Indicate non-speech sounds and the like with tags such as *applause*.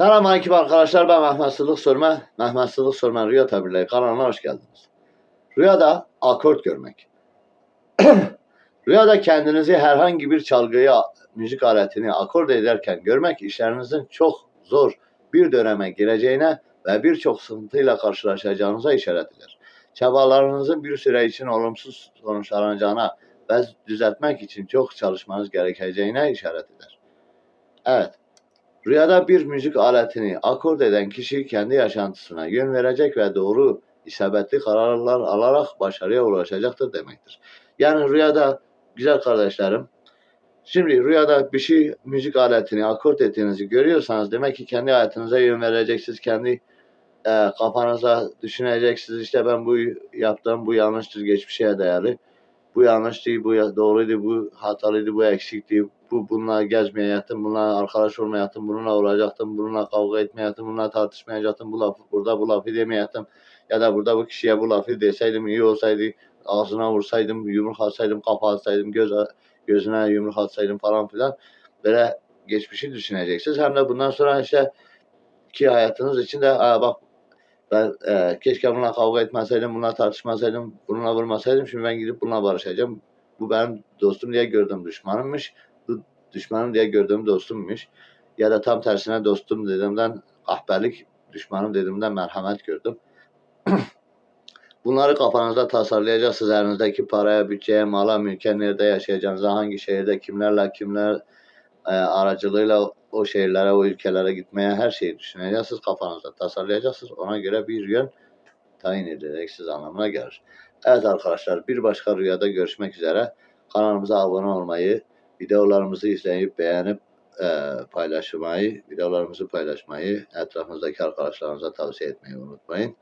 Selamünaleyküm arkadaşlar. Ben Mehmet Sıdık Sörme. Mehmet Sıdık Sörme Rüya Tabirleri kanalına hoş geldiniz. Rüyada akort görmek. *clears throat* Rüyada kendinizi herhangi bir çalgıyı, müzik aletini akord ederken görmek işlerinizin çok zor bir döneme gireceğine ve birçok sıkıntıyla karşılaşacağınıza işaret eder. Çabalarınızın bir süre için olumsuz sonuçlanacağına ve düzeltmek için çok çalışmanız gerekeceğine işaret eder. Evet, Rüyada bir müzik aletini akord eden kişi kendi yaşantısına yön verecek ve doğru isabetli kararlar alarak başarıya ulaşacaktır demektir. Yani rüyada güzel kardeşlerim, şimdi rüyada bir şey müzik aletini akord ettiğinizi görüyorsanız demek ki kendi hayatınıza yön vereceksiniz, kendi e, kafanıza düşüneceksiniz. İşte ben bu yaptığım bu yanlıştır geçmişe dayalı. Bu yanlıştı, bu doğruydu, bu hatalıydı, bu eksikti, bu bununla gezmeye yattım, bununla arkadaş olmaya yattım, bununla olacaktım, bununla kavga etmeye yattım, bununla tartışmayacaktım, bu lafı burada bu lafı demeye yattım. Ya da burada bu kişiye bu lafı deseydim iyi olsaydı, ağzına vursaydım, yumruk atsaydım, kafa atsaydım, göz, gözüne yumruk atsaydım falan filan. Böyle geçmişi düşüneceksiniz. Hem de bundan sonra işte ki hayatınız için de bak ben e, keşke bununla kavga etmeseydim, bununla tartışmasaydım, bununla vurmasaydım. Şimdi ben gidip bununla barışacağım. Bu benim dostum diye gördüğüm düşmanımmış. Bu düşmanım diye gördüğüm dostummuş. Ya da tam tersine dostum dediğimden kahpelik, düşmanım dediğimden merhamet gördüm. *clears throat* Bunları kafanızda tasarlayacaksınız. Elinizdeki paraya, bütçeye, mala, mülke, nerede yaşayacağınıza, hangi şehirde, kimlerle, kimler e, aracılığıyla o şehirlere, o ülkelere gitmeye her şeyi düşüneceksiniz. Kafanızda tasarlayacaksınız. Ona göre bir yön tayin edeceksiniz anlamına gelir. Evet arkadaşlar bir başka rüyada görüşmek üzere. Kanalımıza abone olmayı, videolarımızı izleyip beğenip e, paylaşmayı, videolarımızı paylaşmayı, etrafınızdaki arkadaşlarınıza tavsiye etmeyi unutmayın.